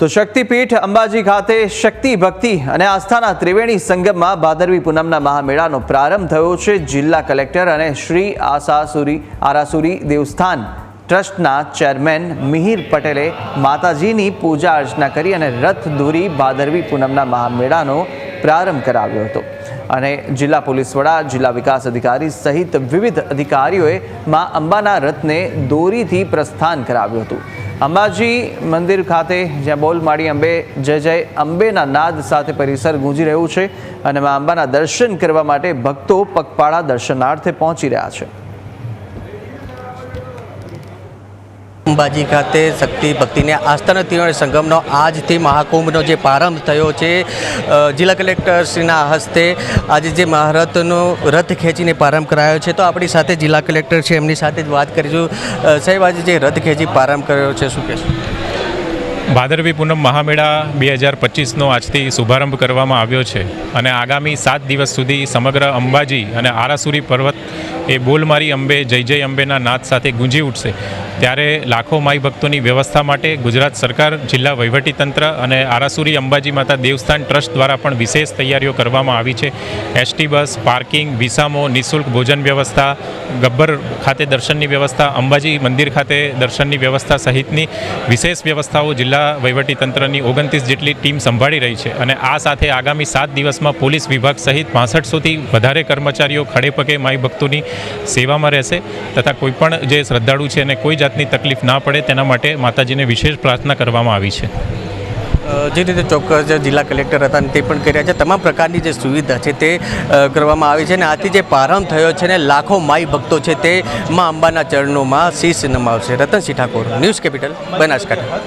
તો શક્તિપીઠ અંબાજી ખાતે શક્તિ ભક્તિ અને આસ્થાના ત્રિવેણી સંગમમાં ભાદરવી પૂનમના મહામેળાનો પ્રારંભ થયો છે. જિલ્લા કલેક્ટર અને શ્રી આસાસુરી, આરાસુરી દેવસ્થાન ટ્રસ્ટના ચેરમેન મિહિર પટેલે માતાજીની પૂજા અર્ચના કરી અને રથ દોરી ભાદરવી પૂનમના મહામેળાનો પ્રારંભ કરાવ્યો હતો. અને જિલ્લા પોલીસ વડા, જિલ્લા વિકાસ અધિકારી સહિત વિવિધ અધિકારીઓએ મા અંબાના રથને દોરીથી પ્રસ્થાન કરાવ્યું હતું. અંબાજી મંદિર ખાતે જ્યાં બોલ માડી અંબે, જય જય અંબેના નાદ સાથે પરિસર ગુંજી રહ્યું છે અને મા અંબાના દર્શન કરવા માટે ભક્તો પગપાળા દર્શનાર્થે પહોંચી રહ્યા છે. અંબાજી ખાતે શક્તિ ભક્તિને આસ્થાના તિરણ સંગમનો આજથી મહાકુંભનો જે પ્રારંભ થયો છે જિલ્લા કલેક્ટરશ્રીના હસ્તે આજે જે મહારથનો રથ ખેંચીને પ્રારંભ કરાયો છે, તો આપણી સાથે જિલ્લા કલેક્ટર છે, એમની સાથે જ વાત કરીશું. સાહેબ, આજે જે રથ ખેંચી પ્રારંભ કર્યો છે, શું કહેશું? ભાદરવી પૂનમ મહામેળા બે હજાર પચીસનો આજથી શુભારંભ કરવામાં આવ્યો છે અને આગામી સાત દિવસ સુધી સમગ્ર અંબાજી અને આરાસુરી પર્વત એ બોલમારી અંબે, જય જય અંબેના નાદ સાથે ગુંજી ઉઠશે. ત્યારે લાખો માઈ ભક્તોની વ્યવસ્થા માટે ગુજરાત સરકાર, જિલ્લા વહીવટીતંત્ર અને આરાસુરી અંબાજી માતા દેવસ્થાન ટ્રસ્ટ દ્વારા પણ વિશેષ તૈયારીઓ કરવામાં આવી છે. એસટી બસ, પાર્કિંગ, વિસામો, નિઃશુલ્ક ભોજન વ્યવસ્થા, ગબ્બર ખાતે દર્શનની વ્યવસ્થા, અંબાજી મંદિર ખાતે દર્શનની વ્યવસ્થા સહિતની વિશેષ વ્યવસ્થાઓ જિલ્લા વહીવટીતંત્રની ઓગણત્રીસ જેટલી ટીમ સંભાળી રહી છે અને આ સાથે આગામી સાત દિવસમાં પોલીસ વિભાગ સહિત પાસઠસોથી વધારે કર્મચારીઓ ખડે પગે માઈ ભક્તોની સેવામાં રહેશે તથા કોઈપણ જે શ્રદ્ધાળુ છે એને કોઈ જાતની તકલીફ ના પડે તેના માટે માતાજીને વિશેષ પ્રાર્થના કરવામાં આવી છે. જે રીતે ચોક્કસ જે જિલ્લા કલેક્ટર હતા તે પણ કર્યા છે, તમામ પ્રકારની જે સુવિધા છે તે કરવામાં આવી છે અને આથી જે પ્રારંભ થયો છે ને લાખો માઈ ભક્તો છે તે માં અંબાના ચરણોમાં શીશ નમાવશે. Ratansinh Thakor, news capital, Banaskantha.